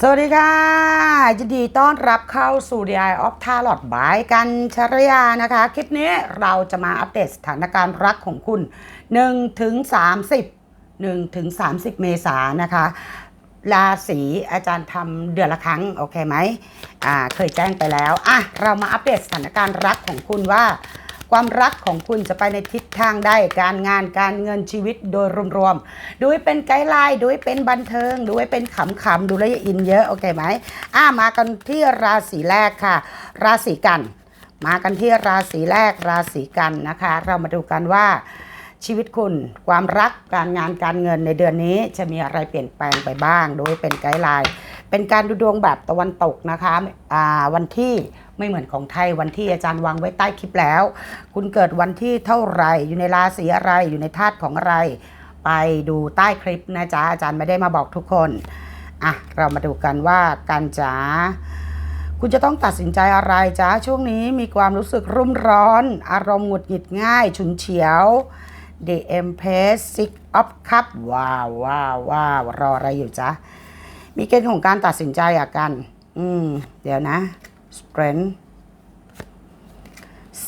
สวัสดีค่ะยินดีต้อนรับเข้าสู่ The Eye of Tarot บายกันชรยานะคะ คลิปนี้เราจะมาอัปเดตสถานการณ์รักของคุณ1ถึง30 1ถึง30 เมษายนนะคะราศีอาจารย์ทำเดือนละครั้ง โอเคไหมอ่าเคยแจ้งไปแล้วอะเรามาอัปเดตสถานการณ์รักของคุณว่า ความรักของคุณจะไปในทิศทางใดการงานการเงินชีวิตโดยรวมๆดูให้เป็นไกด์ไลน์ดูให้เป็นบันเทิง ดูให้เป็นขำๆดูแล้วอย่าอินเยอะ โอเคไหมอะมากันที่ราศีแรกค่ะ ราศีกัน มากันที่ราศีแรกราศีกันนะคะ เรามาดูกันว่าชีวิตคุณความรักการงานการเงินในเดือนนี้จะมีอะไรเปลี่ยนแปลงไปบ้าง โดยเป็นไกด์ไลน์เป็นการดูดวงแบบตะวันตกนะคะวันที่ ไม่เหมือนของไทยวันที่อาจารย์วางไว้ใต้คลิปแล้ว คุณเกิดวันที่เท่าไหร่อยู่ในราศีอะไรอยู่ในธาตุของอะไร ไปดูใต้คลิปนะจ๊ะอาจารย์ไม่ได้มาบอกทุกคนอะเรามาดูกันว่าการจ๋าคุณจะต้องตัดสินใจอะไรจ้าช่วงนี้มีความรู้สึกรุ่มร้อน อารมณ์หงุดหงิดง่าย ฉุนเฉียว The Empress Six of Cup ว้าวว้าวว้าวรออะไรอยู่จ๊ะมีเกณฑ์ของการตัดสินใจอะกัน อืม เดี๋ยวนะ Strength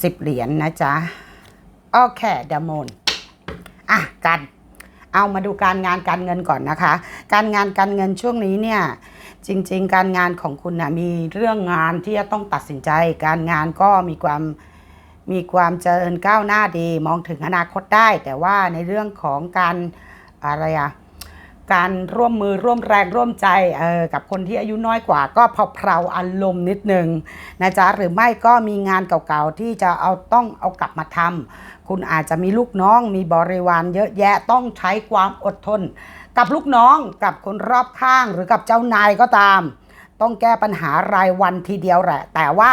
สิบเหรียญนะจ๊ะ โอเคเดมอนอะกัน เอามาดูการงานการเงินก่อนนะคะ การงานการเงินช่วงนี้เนี่ย จริง ๆ การงานของคุณนะมีเรื่องงานที่จะต้องตัดสินใจ การงานก็มีความมีความเจริญก้าวหน้าดี มองถึงอนาคตได้ แต่ว่าในเรื่องของการอะไรอะ การร่วมมือร่วมแรงร่วมใจเออกับคนที่อายุน้อยกว่า ก็พอเพลาอารมณ์นิดนึงนะจ๊ะหรือไม่ก็มีงานเก่าๆที่จะเอาต้องเอากลับมาทำคุณอาจจะมีลูกน้องมีบริวารเยอะแยะต้องใช้ความอดทน กับลูกน้องกับคนรอบข้างหรือกับเจ้านายก็ตาม ต้องแก้ปัญหารายวันทีเดียวแหละ แต่ว่า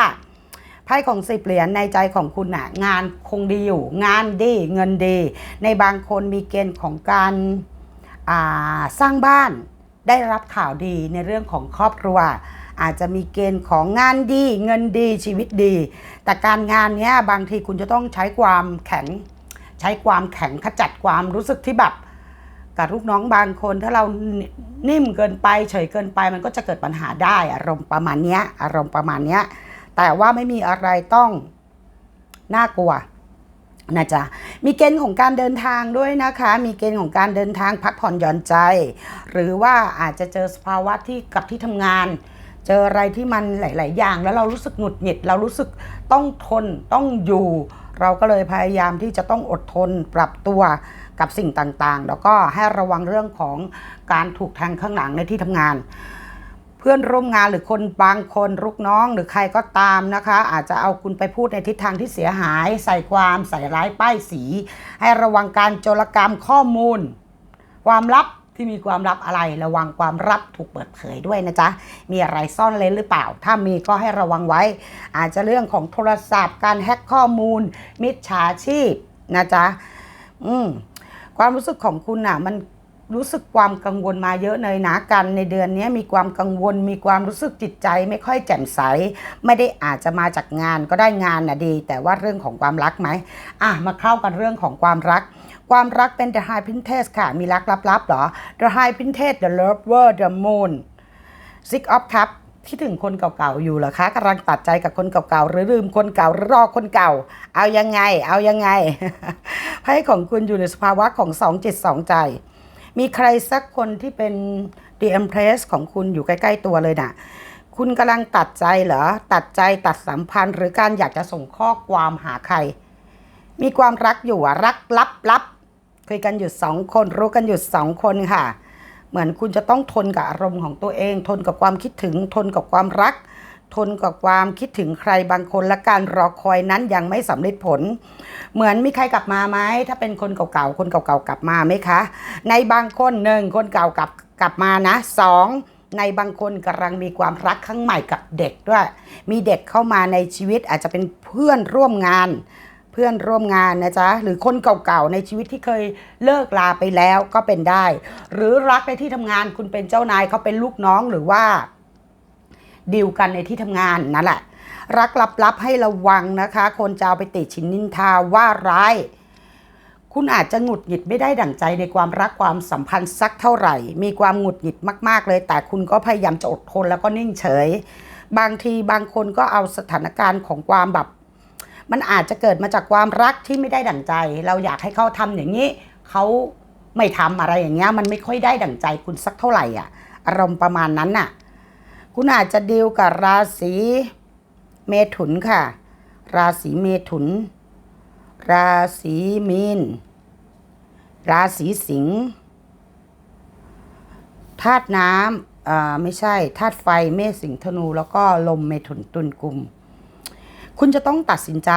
ไพ่ของสิบเหรียญในใจของคุณน่ะงานคงดีอยู่ งานดีเงินดี ในบางคนมีเกณฑ์ของการ สร้างบ้านได้รับข่าวดีในเรื่องของครอบครัว อาจจะมีเกณฑ์ของงานดี เงินดีชีวิตดี แต่การงานเนี้ยบางทีคุณจะต้องใช้ความแข็ง ใช้ความแข็งขจัดความรู้สึกที่แบบกับลูกน้องบางคนถ้าเรานิ่มเกินไป เฉยเกินไปมันก็จะเกิดปัญหาได้อารมณ์ประมาณเนี้ยอารมณ์ประมาณเนี้ยแต่ว่าไม่มีอะไรต้องน่ากลัว นะจ๊ะมีเกณฑ์ของการเดินทางด้วยนะคะ มีเกณฑ์ของการเดินทางพักผ่อนหย่อนใจ หรือว่าอาจจะเจอสภาวะที่กับที่ทำงาน เจออะไรที่มันหลาย ๆ อย่าง แล้วเรารู้สึกหงุดหงิด เรารู้สึกต้องทนต้องอยู่ เราก็เลยพยายามที่จะต้องอดทนปรับตัวกับสิ่งต่าง ๆ แล้วก็ให้ระวังเรื่องของการถูกแทงข้างหลังในที่ทำงาน เพื่อนร่วมงานหรือคนบางคนลูกน้องหรือใครก็ตามนะคะ อาจจะเอาคุณไปพูดในทิศทางที่เสียหาย ใส่ความใส่ร้ายป้ายสี ให้ระวังการโจรกรรมข้อมูล ความลับที่มีความลับอะไรระวังความลับถูกเปิดเผยด้วยนะจ๊ะ มีอะไรซ่อนเล้นหรือเปล่า ถ้ามีก็ให้ระวังไว้ อาจจะเรื่องของโทรศัพท์ การแฮ็กข้อมูล มิจฉาชีพนะจ๊ะ อืมความรู้สึกของคุณน่ะมัน รู้สึกความกังวลมาเยอะเลยนะกันในเดือนนี้มีความกังวล มีความรู้สึกจิตใจไม่ค่อยแจ่มใส ไม่ได้อาจจะมาจากงานก็ได้งานนะดี แต่ว่าเรื่องของความรักไหมอะมาเข้ากันเรื่องของความรัก ความรักเป็น The High Princess ค่ะ มีรักลับๆหรอ The High Princess The Lover The Moon Six of Cups ที่ถึงคนเก่าๆอยู่เหรอคะกำลังตัดใจกับคนเก่าๆหรือลืมคนเก่าหรือรอคนเก่า เอายังไง เอายังไงไพ่ของคุณอยู่ในสภาวะของสองจิตสองใจ มีใครสักคนที่เป็น The Empress ของคุณอยู่ใกล้ๆตัวเลยนะ่ะ คุณกำลังตัดใจเหรอ ตัดใจตัดสัมพันธ์ หรือการอยากจะส่งข้อความหาใคร มีความรักอยู่อะรักลับลับคุยกันอยู่สองคนรู้กันอยู่สองคนค่ะ เหมือนคุณจะต้องทนกับอารมณ์ของตัวเอง ทนกับความคิดถึงทนกับความรัก ทนกับความคิดถึงใครบางคนและการรอคอยนั้นยังไม่สำเร็จผล เหมือนมีใครกลับมาไหมถ้าเป็นคนเก่าๆคนเก่าๆกลับมาไหมคะ ในบางคนหนึ่งคนเก่ากลับกลับมานะสองในบางคนกำลังมีความรักครั้งใหม่กับเด็กด้วย มีเด็กเข้ามาในชีวิตอาจจะเป็นเพื่อนร่วมงาน เพื่อนร่วมงานนะจ๊ะ หรือคนเก่าๆในชีวิตที่เคยเลิกลาไปแล้วก็เป็นได้ หรือรักในที่ทำงานคุณเป็นเจ้านายเขาเป็นลูกน้องหรือว่า ดีลกันในที่ทำงานนั่นแหละ รักลับๆให้ระวังนะคะ คนจะเอาไปติดชินนินทาว่าร้าย คุณอาจจะหงุดหงิดไม่ได้ดั่งใจในความรักความสัมพันธ์สักเท่าไหร่ มีความหงุดหงิดมาก ๆ เลย แต่คุณก็พยายามจะอดทนแล้วก็นิ่งเฉย บางทีบางคนก็เอาสถานการณ์ของความแบบมันอาจจะเกิดมาจากความรักที่ไม่ได้ดั่งใจ เราอยากให้เขาทำอย่างนี้เขาไม่ทำอะไรอย่างเงี้ยมันไม่ค่อยได้ดั่งใจคุณสักเท่าไหร่อะอารมณ์ประมาณนั้นน่ะ คุณอาจจะดีลกับราศีเมถุนค่ะ ราศีเมถุน ราศีมีน ราศีสิงห์ธาตุน้ำอ่าไม่ใช่ธาตุไฟเมษสิงธนู แล้วก็ลมเมถุนตุลกุมคุณจะต้องตัดสินใจ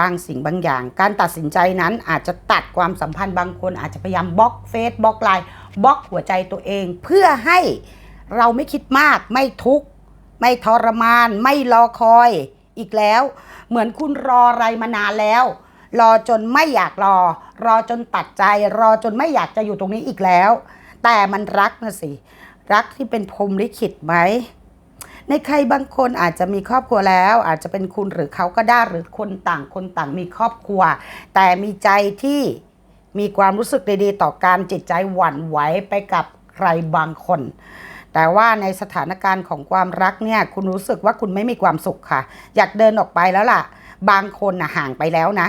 บางสิ่งบางอย่าง การตัดสินใจนั้นอาจจะตัดความสัมพันธ์บางคนอาจจะพยายามบล็อกเฟซบล็อกไลน์บล็อกหัวใจตัวเองเพื่อให้ เราไม่คิดมาก ไม่ทุกข์ ไม่ทรมาน ไม่รอคอยอีกแล้ว เหมือนคุณรออะไรมานานแล้ว รอจนไม่อยากรอ รอจนตัดใจ รอจนไม่อยากจะอยู่ตรงนี้อีกแล้ว แต่มันรักนะสิ รักที่เป็นพรมลิขิตไหมในใครบางคนอาจจะมีครอบครัวแล้ว อาจจะเป็นคุณหรือเขาก็ได้หรือคนต่างคนต่างมีครอบครัว แต่มีใจที่มีความรู้สึกดีๆ ต่อการจิตใจหวั่นไหวไปกับใครบางคน แต่ว่าในสถานการณ์ของความรักเนี่ยคุณรู้สึกว่าคุณไม่มีความสุขค่ะ อยากเดินออกไปแล้วล่ะ บางคนน่ะห่างไปแล้วนะ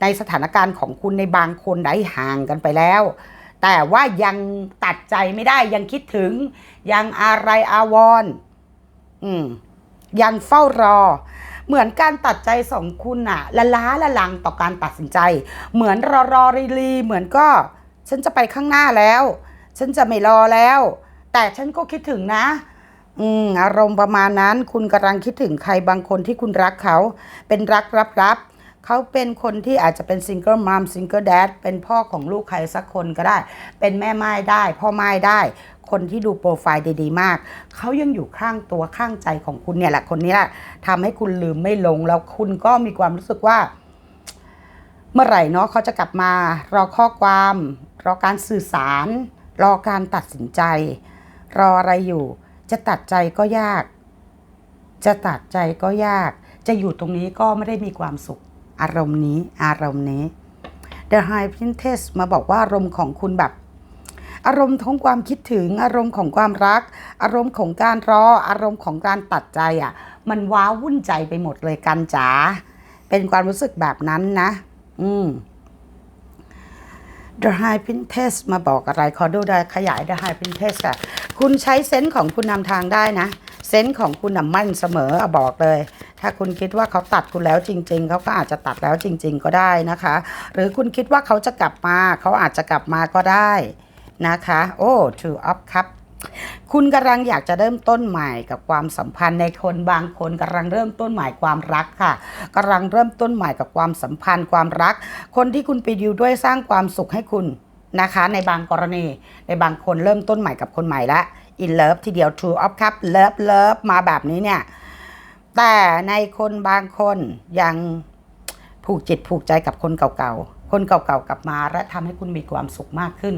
ในสถานการณ์ของคุณในบางคนได้ห่างกันไปแล้ว แต่ว่ายังตัดใจไม่ได้ยังคิดถึง ยังอะไรอาวรณ์อืมยังเฝ้ารอ เหมือนการตัดใจสองคุณอะละล้าละลังต่อการตัดสินใจ เหมือนรอรอรีรีเหมือนก็ ฉันจะไปข้างหน้าแล้ว ฉันจะไม่รอแล้ว แต่ฉันก็คิดถึงนะ อืมอารมณ์ประมาณนั้น คุณกำลังคิดถึงใครบางคนที่คุณรักเขา เป็นรักรับรับเขาเป็นคนที่อาจจะเป็นซิงเกิลมัมซิงเกิลแดดเป็นพ่อของลูกใครสักคนก็ได้ เป็นแม่ไม้ได้ พ่อไม้ได้ คนที่ดูโปรไฟล์ดีๆ มาก เขายังอยู่ข้างตัวข้างใจของคุณเนี่ยแหละคนนี้แหละทำให้คุณลืมไม่ลงแล้วคุณก็มีความรู้สึกว่า เมื่อไหร่เนาะเขาจะกลับมา รอข้อความ รอการสื่อสาร รอการตัดสินใจ รออะไรอยู่ จะตัดใจก็ยาก จะตัดใจก็ยาก จะอยู่ตรงนี้ก็ไม่ได้มีความสุข อารมณ์นี้ อารมณ์นี้ The High Princess มาบอกว่าอารมณ์ของคุณแบบอารมณ์ของความคิดถึง อารมณ์ของความรัก อารมณ์ของการรอ อารมณ์ของการตัดใจอะ มันว้าวุ่นใจไปหมดเลยกันจ๋าเป็นความรู้สึกแบบนั้นนะ อืม The High Princess มาบอกอะไร ขอดูได้ขยาย The High Princess ค่ะ คุณใช้เซนส์ของคุณนำทางได้นะ เซนส์ของคุณน่ะมั่นเสมออบอกเลย ถ้าคุณคิดว่าเขาตัดคุณแล้วจริง ๆ เขาก็อาจจะตัดแล้วจริง ๆ ก็ได้นะคะ หรือคุณคิดว่าเขาจะกลับมา เขาอาจจะกลับมาก็ได้นะคะ โอ้ Two of Cup คุณกำลังอยากจะเริ่มต้นใหม่กับความสัมพันธ์ในคนบางคนกำลังเริ่มต้นใหม่ความรักค่ะกำลังเริ่มต้นใหม่กับความสัมพันธ์ความรัก คนที่คุณไปดิวด้วยสร้างความสุขให้คุณ นะคะ ในบางกรณี ในบางคนเริ่มต้นใหม่กับคนใหม่ละ in love ทีเดียว true of cup love love มาแบบนี้เนี่ย แต่ในคนบางคนยังผูกจิตผูกใจกับคนเก่าๆ คนเก่าๆกลับมา และทำให้คุณมีความสุขมากขึ้น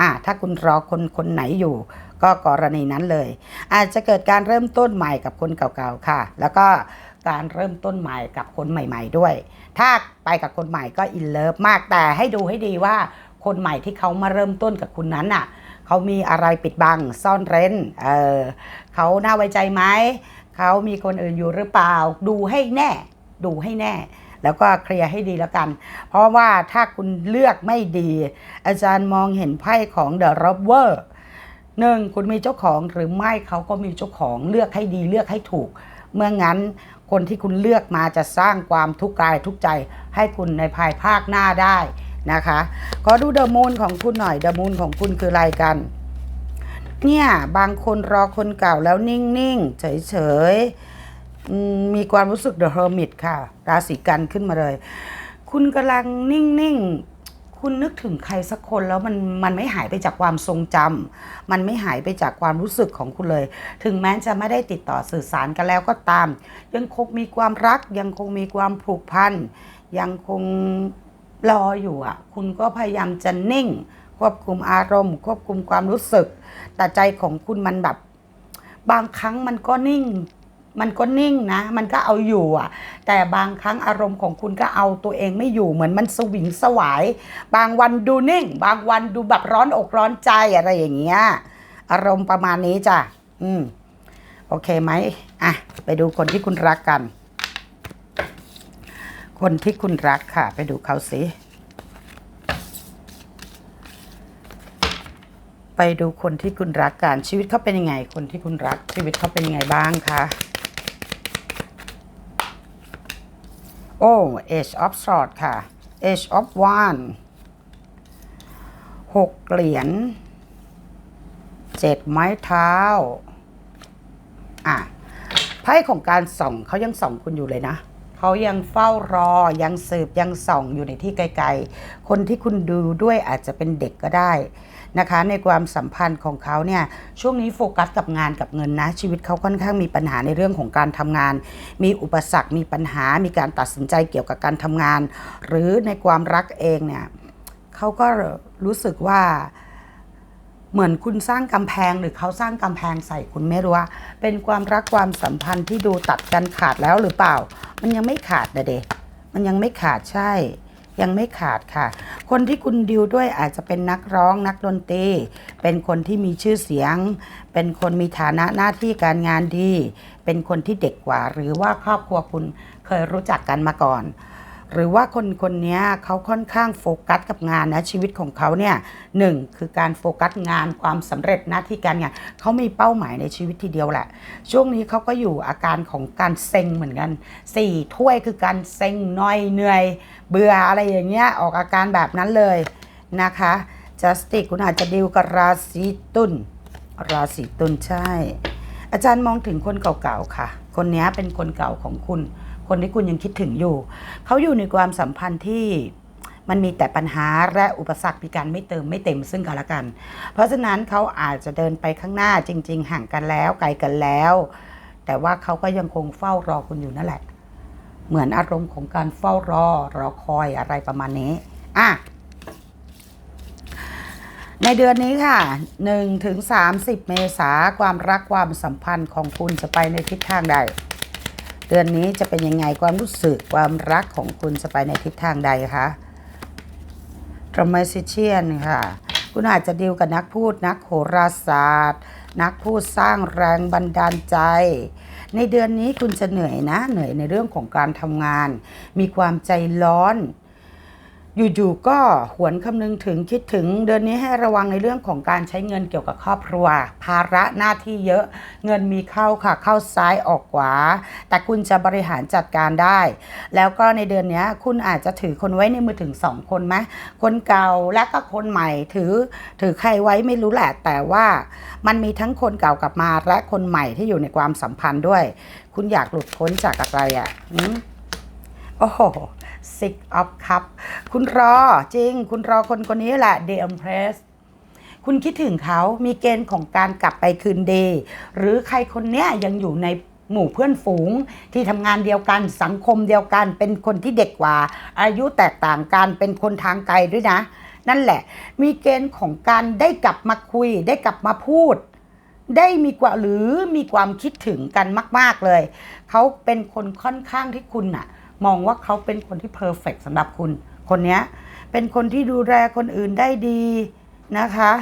อ่าถ้าคุณรอคนคนไหนอยู่ ก็กรณีนั้นเลย อาจจะเกิดการเริ่มต้นใหม่กับคนเก่าๆค่ะ แล้วก็การเริ่มต้นใหม่กับคนใหม่ ๆด้วย ถ้าไปกับคนใหม่ก็อินเลิฟมากแต่ให้ดูให้ดีว่า คนใหม่ที่เขามาเริ่มต้นกับคุณนั้นน่ะเขามีอะไรปิดบังซ่อนเร้นเออเขาน่าไว้ใจไหมเขามีคนอื่นอยู่หรือเปล่า ดูให้แน่ ดูให้แน่ แล้วก็เคลียร์ให้ดีแล้วกัน เพราะว่าถ้าคุณเลือกไม่ดี อาจารย์มองเห็นไพ่ของ The Robber หนึ่งคุณมีเจ้าของหรือไม่เขาก็มีเจ้าของเลือกให้ดีเลือกให้ถูก เมื่องั้นคนที่คุณเลือกมาจะสร้างความทุกข์กายทุกใจ ให้คุณในภายภาคหน้าได้ นะคะขอดูเดอะมูนของคุณหน่อยเดอะมูนของคุณคืออะไรกัน เนี่ยบางคนรอคนเก่าแล้วนิ่งๆเฉยๆมีความรู้สึก The Hermit ค่ะ ราศีกันขึ้นมาเลย คุณกำลังนิ่งๆ คุณนึกถึงใครสักคนแล้วมันมันไม่หายไปจากความทรงจำมันไม่หายไปจากความรู้สึกของคุณเลย ถึงแม้จะไม่ได้ติดต่อสื่อสารกันแล้วก็ตาม ยังคงมีความรักยังคงมีความผูกพันยังคง รออยู่อะ คุณก็พยายามจะนิ่ง ควบคุมอารมณ์ ควบคุมความรู้สึก แต่ใจของคุณมันแบบ บางครั้งมันก็นิ่ง มันก็นิ่งนะ มันก็เอาอยู่อะ แต่บางครั้งอารมณ์ของคุณก็เอาตัวเองไม่อยู่เหมือนมันสวิงสวาย บางวันดูนิ่ง บางวันดูแบบร้อนอกร้อนใจอะไรอย่างเงี้ยอารมณ์ประมาณนี้จ้ะ อืม โอเคไหม อะ ไปดูคนที่คุณรักกัน คนที่คุณรักค่ะ ไปดูเขาสิไปดูคนที่คุณรักกันชีวิตเขาเป็นยังไง คนที่คุณรัก ชีวิตเขาเป็นยังไงบ้างคะโอ้ Age of Sword ค่ะ Age of One หกเหรียญเจ็ดไม้เท้าอะไพ่ของการส่องเขายังส่องคุณอยู่เลยนะ เขายังเฝ้ารอยังสืบยังส่องอยู่ในที่ไกลๆ คนที่คุณดูด้วยอาจจะเป็นเด็กก็ได้นะคะ ในความสัมพันธ์ของเขาเนี่ยช่วงนี้โฟกัสกับงานกับเงินนะ ชีวิตเขาค่อนข้างมีปัญหาในเรื่องของการทำงาน มีอุปสรรคมีปัญหา มีการตัดสินใจเกี่ยวกับการทำงาน หรือในความรักเองเนี่ยเขาก็รู้สึกว่า เหมือนคุณสร้างกำแพงหรือเขาสร้างกำแพงใส่คุณไม่รู้ว่า เป็นความรักความสัมพันธ์ที่ดูตัดกันขาดแล้วหรือเปล่า มันยังไม่ขาดนะเดมันยังไม่ขาดใช่ ยังไม่ขาดค่ะ คนที่คุณดิวด้วยอาจจะเป็นนักร้องนักดนตรี เป็นคนที่มีชื่อเสียง เป็นคนมีฐานะหน้าที่การงานดี เป็นคนที่เด็กกว่า หรือว่าครอบครัวคุณเคยรู้จักกันมาก่อน หรือว่าคนคนนี้เขาค่อนข้างโฟกัสกับงานนะชีวิตของเขาเนี่ยหนึ่งคือการโฟกัสงานความสำเร็จหน้าที่การงานเขามีเป้าหมายในชีวิตทีเดียวแหละ ช่วงนี้เขาก็อยู่อาการของการเซ็งเหมือนกันสี่ถ้วยคือการเซ็งน้อยเหนื่อย เบื่ออะไรอย่างเงี้ยออกอาการแบบนั้นเลยนะคะจัสติกคุณอาจจะดีลกับราศีตุลราศีตุลใช่ อาจารย์มองถึงคนเก่าๆค่ะ คนนี้เป็นคนเก่าของคุณ คนที่คุณยังคิดถึงอยู่ เขาอยู่ในความสัมพันธ์ที่มันมีแต่ปัญหาและอุปสรรคมีการไม่เติมไม่เต็มซึ่งกันและกัน เพราะฉะนั้นเขาอาจจะเดินไปข้างหน้าจริง ๆ ห่างกันแล้วไกลกันแล้ว แต่ว่าเขาก็ยังคงเฝ้ารอคุณอยู่นั่นแหละ เหมือนอารมณ์ของการเฝ้ารอรอคอยอะไรประมาณนี้อะในเดือนนี้ค่ะ1ถึง30 เมษาความรักความสัมพันธ์ของคุณจะไปในทิศทางใด เดือนนี้จะเป็นยังไงความรู้สึกความรักของคุณจะไปในทิศทางใดคะดรม a ซิเชียนค่ะ คุณอาจจะดีลกับนักพูดนักโหราศาสตร์ นักพูดสร้างแรงบันดาลใจ ในเดือนนี้คุณจะเหนื่อยนะ เหนื่อยในเรื่องของการทำงาน มีความใจร้อน อยู่ๆก็หวนคำนึงถึงคิดถึงเดือนนี้ให้ระวังในเรื่องของการใช้เงินเกี่ยวกับครอบครัว ภาระหน้าที่เยอะเงินมีเข้าค่ะ เข้าซ้ายออกขวา แต่คุณจะบริหารจัดการได้ แล้วก็ในเดือนนี้คุณอาจจะถือคนไว้ในมือถึงสองคนไหมคนเก่าและก็คนใหม่ถือ ถือใครไว้ไม่รู้แหละ แต่ว่ามันมีทั้งคนเก่ากลับมาและคนใหม่ที่อยู่ในความสัมพันธ์ด้วย คุณอยากหลุดพ้นจากอะไรอะโอ้โห Six of Cup คุณรอจริง คุณรอคนคนนี้แหละ The Empress คุณคิดถึงเขามีเกณฑ์ของการกลับไปคืนดีหรือใครคนเนี้ยยังอยู่ในหมู่เพื่อนฝูงที่ทำงานเดียวกันสังคมเดียวกัน เป็นคนที่เด็กกว่า อายุแตกต่างกันเป็นคนทางไกลด้วยนะ นั่นแหละ มีเกณฑ์ของการได้กลับมาคุย ได้กลับมาพูด ได้มีกว่าหรือมีความคิดถึงกันมาก ๆเลย เขาเป็นคนค่อนข้างที่คุณน่ะ มองว่าเขาเป็นคนที่เพอร์เฟกสำหรับคุณ คนนี้เป็นคนที่ดูแลคนอื่นได้ดีนะคะ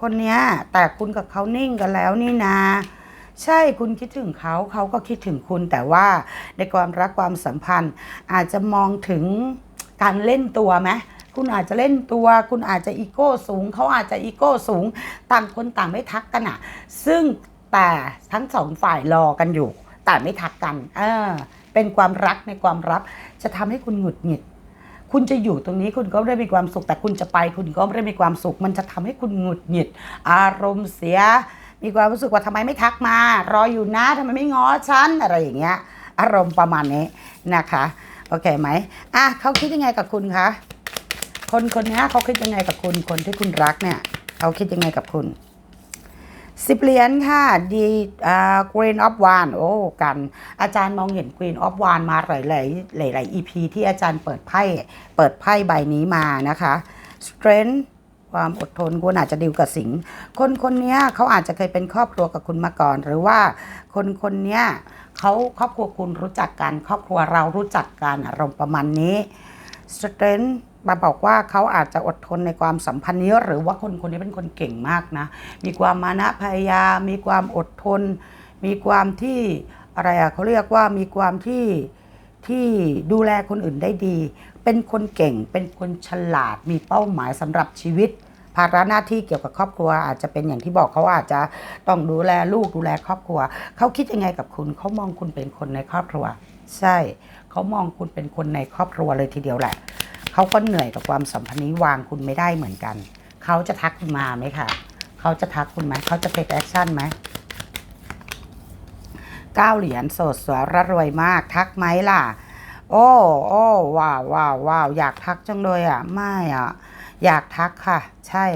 คนนี้แต่คุณกับเขานิ่งกันแล้วนี่นาใช่คุณคิดถึงเขาเขาก็คิดถึงคุณแต่ว่าในความรักความสัมพันธ์ อาจจะมองถึงการเล่นตัวไหมคุณอาจจะเล่นตัว คุณอาจจะอีโก้สูง เขาอาจจะอีโก้สูง ต่างคนต่างไม่ทักกันอะซึ่งแต่ทั้งสองฝ่ายรอกันอยู่ แต่ไม่ทักกัน เออ เป็นความรักในความรักจะทำให้คุณหงุดหงิด คุณจะอยู่ตรงนี้คุณก็ไม่ได้มีความสุข แต่คุณจะไป คุณก็ไม่ได้มีความสุข มันจะทำให้คุณหงุดหงิด อารมณ์เสีย มีความรู้สึกว่าทำไมไม่ทักมา รออยู่นะทำไมไม่ง้อฉันอะไรอย่างเงี้ย อารมณ์ประมาณนี้นะคะโอเคไหมอะเขาคิดยังไงกับคุณคะคนคนนี้เขาคิดยังไงกับคุณ คนที่คุณรักเนี่ยเขาคิดยังไงกับคุณ สิบเหรียญค่ะดีอ่า Green of One โอ้กัน อาจารย์มองเห็น Green of One มาหลายหลายหลายๆ EP ที่อาจารย์เปิดไพ่เปิดไพ่ใบนี้มานะคะ Strength ความอดทนคุณอาจจะดิวกับสิงคนคนนี้เขาอาจจะเคยเป็นครอบครัวกับคุณมาก่อน หรือว่าคนคนนี้เขาครอบครัวคุณรู้จักกัน ครอบครัวเรารู้จักกันอารมณ์ประมาณนี้สเตรน มาบอกว่าเขาอาจจะอดทนในความสัมพันธ์นี้ หรือว่าคนคนนี้เป็นคนเก่งมากนะ มีความมานะพยายามมีความอดทน มีความที่อะไรอะเขาเรียกว่ามีความที่ที่ดูแลคนอื่นได้ดี เป็นคนเก่งเป็นคนฉลาด มีเป้าหมายสำหรับชีวิต ภาระหน้าที่เกี่ยวกับครอบครัว อาจจะเป็นอย่างที่บอกเขาอาจจะต้องดูแลลูกดูแลครอบครัว เขาคิดยังไงกับคุณเขามองคุณเป็นคนในครอบครัว ใช่ เขามองคุณเป็นคนในครอบครัวเลยทีเดียวแหละ เขาก็เหนื่อยกับความสัมพันธ์นี้วางคุณไม่ได้เหมือนกัน เขาจะทักคุณมาไหมคะเขาจะทักคุณไหมเขาจะเทคแอคชั่นไหมเก้าเหรียญโสดสวยร่ำรวยมาก ทักไหมล่ะ โอ้โอ้ว้าวว้าวว้าวอยากทักจังเลยอะ ไม่อะ อยากทักค่ะ ใช่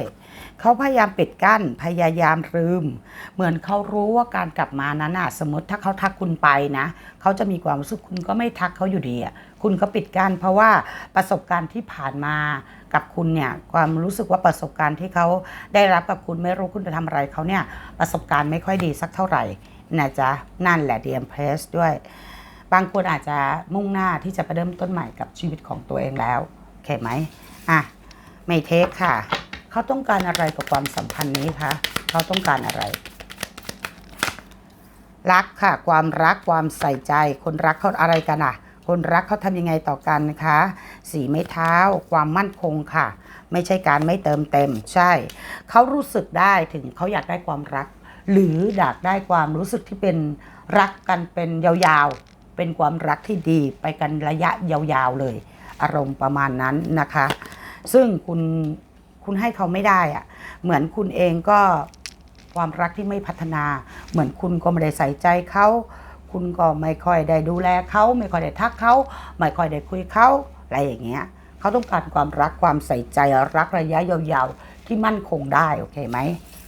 เขาพยายามปิดกั้นพยายามลืม เหมือนเขารู้ว่าการกลับมานั้นอะ สมมติถ้าเขาทักคุณไปนะเขาจะมีความรู้สึกคุณก็ไม่ทักเขาอยู่ดีอะ คุณก็ปิดกั้นเพราะว่าประสบการณ์ที่ผ่านมากับคุณเนี่ยความรู้สึกว่าประสบการณ์ที่เขาได้รับกับคุณไม่รู้คุณจะทำอะไรเขาเนี่ยประสบการณ์ไม่ค่อยดีสักเท่าไหร่นะจ๊ะนั่นแหละ The Empress ด้วย บางคนอาจจะมุ่งหน้าที่จะไปเริ่มต้นใหม่กับชีวิตของตัวเองแล้วโอเคไหมอะไม่เทคค่ะ เขาต้องการอะไรกับความสัมพันธ์นี้คะเขาต้องการอะไร รักค่ะ ความรักความใส่ใจคนรักเขาอะไรกันอะ คนรักเขาทำยังไงต่อกันนะคะสีไม้เท้า ความมั่นคงค่ะ ไม่ใช่การไม่เติมเต็ม ใช่ เขารู้สึกได้ถึงเขาอยากได้ความรัก หรืออยากได้ความรู้สึกที่เป็นรักกันเป็นยาวๆ เป็นความรักที่ดีไปกันระยะยาวๆเลย อารมณ์ประมาณนั้นนะคะ ซึ่งคุณคุณให้เขาไม่ได้อะเหมือนคุณเองก็ความรักที่ไม่พัฒนา เหมือนคุณก็ไม่ได้ใส่ใจเขา คุณก็ไม่ค่อยได้ดูแลเขาไม่ค่อยได้ทักเขาไม่ค่อยได้คุยเขาอะไรอย่างเงี้ยเขาต้องการความรักความใส่ใจรักระยะยาวๆที่มั่นคงได้โอเคไหม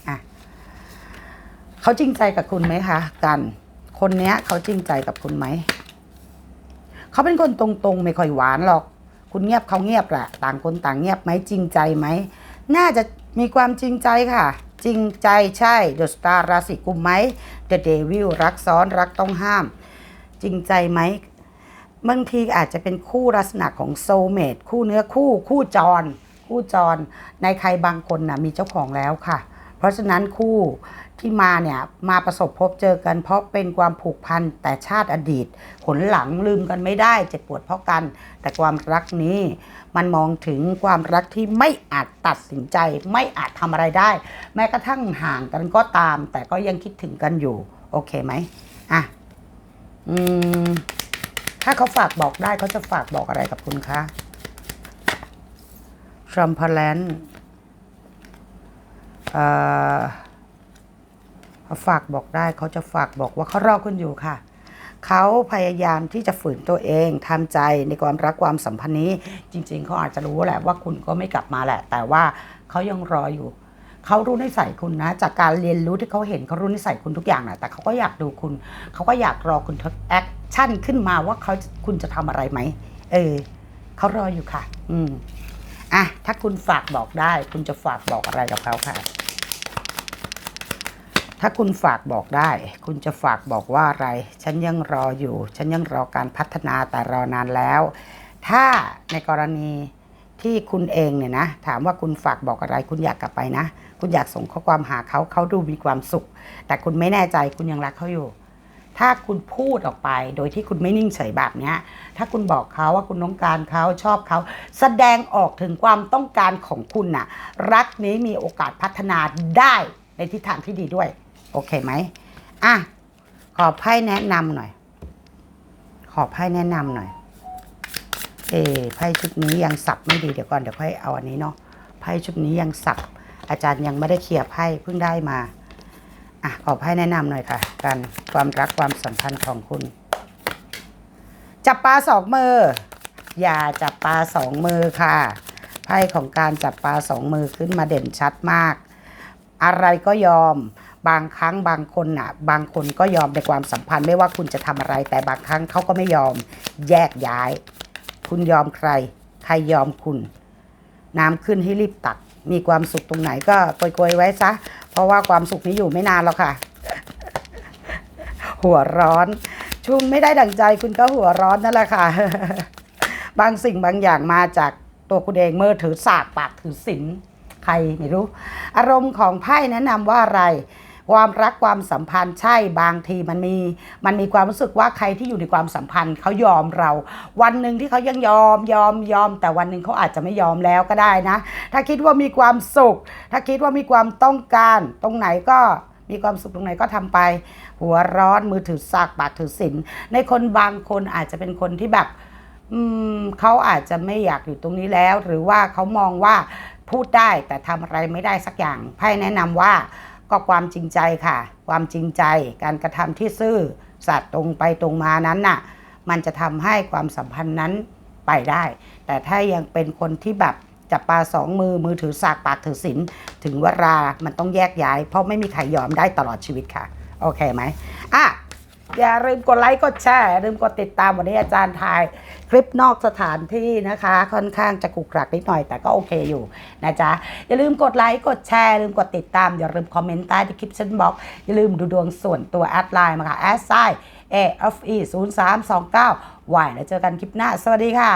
อะเขาจริงใจกับคุณไหมคะกัน คนเนี้ยเขาจริงใจกับคุณไหมเขาเป็นคนตรงๆ ไม่ค่อยหวานหรอก คุณเงียบเขาเงียบแหละต่างคนต่างเงียบไหมจริงใจไหมน่าจะ มีความจริงใจค่ะ จริงใจใช่ The Star ราศีกุมไหม The Devil รักซ้อนรักต้องห้าม จริงใจไหมบางทีอาจจะเป็นคู่ลักษณะของโซเมตคู่เนื้อคู่คู่จร คู่จร ในใครบางคนนะมีเจ้าของแล้วค่ะ เพราะฉะนั้นคู่ที่มาเนี่ยมาประสบพบเจอกันเพราะเป็นความผูกพันแต่ชาติอดีตผลหลังลืมกันไม่ได้เจ็บปวดเพราะกัน แต่ความรักนี้ มันมองถึงความรักที่ไม่อาจตัดสินใจ ไม่อาจทำอะไรได้ แม้กระทั่งห่างกันก็ตาม แต่ก็ยังคิดถึงกันอยู่ โอเคไหมอะอืมถ้าเขาฝากบอกได้เขาจะฝากบอกอะไรกับคุณคะทรัมพแลนเอ่อฝากบอกได้เขาจะฝากบอกว่าเขารอคุณอยู่ค่ะ เขาพยายามที่จะฝืนตัวเองทำใจในความรักความสัมพันธ์นี้ จริง ๆเขาอาจจะรู้แหละว่าคุณก็ไม่กลับมาแหละ แต่ว่าเขายังรออยู่เขารู้นิสัยคุณนะ จากการเรียนรู้ที่เขาเห็นเขารู้นิสัยคุณทุกอย่างแหละแต่เขาก็อยากดูคุณ เขาก็อยากรอคุณแอคชั่นขึ้นมาว่าเขาคุณจะทำอะไรไหมเออเขารออยู่ค่ะ อืมอะถ้าคุณฝากบอกได้ คุณจะฝากบอกอะไรกับเขาค่ะ ถ้าคุณฝากบอกได้ คุณจะฝากบอกว่าอะไร ฉันยังรออยู่ ฉันยังรอการพัฒนาแต่รอนานแล้ว ถ้าในกรณีที่คุณเองเนี่ยนะ ถามว่าคุณฝากบอกอะไร คุณอยากกลับไปนะ คุณอยากส่งข้อความหาเขาเขาดูมีความสุข แต่คุณไม่แน่ใจคุณยังรักเขาอยู่ ถ้าคุณพูดออกไปโดยที่คุณไม่นิ่งเฉยแบบนี้ถ้าคุณบอกเขาว่าคุณต้องการเขาชอบเขาแสดงออกถึงความต้องการของคุณน่ะ รักนี้มีโอกาสพัฒนาได้ในทิศทางที่ดีด้วย โอเคไหมอะขอไพ่แนะนำหน่อย ขอไพ่แนะนำหน่อย เอไพ่ชุดนี้ยังสับไม่ดีเดี๋ยวก่อนเดี๋ยวค่อยเอาอันนี้เนาะไพ่ชุดนี้ยังสับ อาจารย์ยังไม่ได้เคลียร์ไพ่เพิ่งได้มาอะขอไพ่แนะนำหน่อยค่ะ การความรักความสัมพันธ์ของคุณ จับปลาสองมือ อย่าจับปลาสองมือค่ะไพ่ของการจับปลาสองมือขึ้นมาเด่นชัดมาก อะไรก็ยอม บางครั้งบางคนน่ะ บางคนก็ยอมในความสัมพันธ์ไม่ว่าคุณจะทำอะไร แต่บางครั้งเขาก็ไม่ยอมแยกย้าย คุณยอมใคร ใครยอมคุณ น้ำขึ้นให้รีบตัก มีความสุขตรงไหนก็โกยๆไว้ซะ เพราะว่าความสุขนี้อยู่ไม่นานแล้วค่ะ หัวร้อน ชุมไม่ได้ดังใจคุณก็หัวร้อนนั่นแหละค่ะ บางสิ่งบางอย่างมาจากตัวคุณเองเมื่อถือสากปากถือศีลใครไม่รู้ อารมณ์ของไพ่แนะนำว่าอะไร ความรักความสัมพันธ์ใช่บางทีมันมี มันมีความรู้สึกว่าใครที่อยู่ในความสัมพันธ์เขายอมเรา วันหนึ่งที่เขายังยอมยอมยอม แต่วันหนึ่งเขาอาจจะไม่ยอมแล้วก็ได้นะ ถ้าคิดว่ามีความสุข ถ้าคิดว่ามีความต้องการตรงไหนก็มีความสุขตรงไหนก็ทำไป หัวร้อนมือถือสากปากถือศีลในคนบางคนอาจจะเป็นคนที่แบบอืมเขาอาจจะไม่อยากอยู่ตรงนี้แล้ว หรือว่าเขามองว่าพูดได้แต่ทำอะไรไม่ได้สักอย่างไพ่แนะนำว่า ก็ความจริงใจค่ะ ความจริงใจการกระทำที่ซื่อสัตย์ตรงไปตรงมานั้นน่ะ มันจะทำให้ความสัมพันธ์นั้นไปได้ แต่ถ้ายังเป็นคนที่แบบจับปลาสองมือมือถือสากปากถือศีลถึงเวลามันต้องแยกย้าย เพราะไม่มีใครยอมได้ตลอดชีวิตค่ะ โอเคไหมอะ อย่าลืมกดไลค์กดแชร์ลืมกดติดตามวันนี้อาจารย์ถ่าย คลิปนอกสถานที่นะคะ ค่อนข้างจะกุกรักนิดหน่อยแต่ก็โอเคอยู่นะจ๊ะ อย่าลืมกดไลค์กดแชร์ลืมกดติดตาม อย่าลืมคอมเมนต์ใต้ที่คลิปชั้นบอกอย่าลืมดูดวงส่วนตัวแอดไลน์มาค่ะแอดไซ A F E 0 3 2 9วายแล้วเจอกันคลิปหน้า สวัสดีค่ะ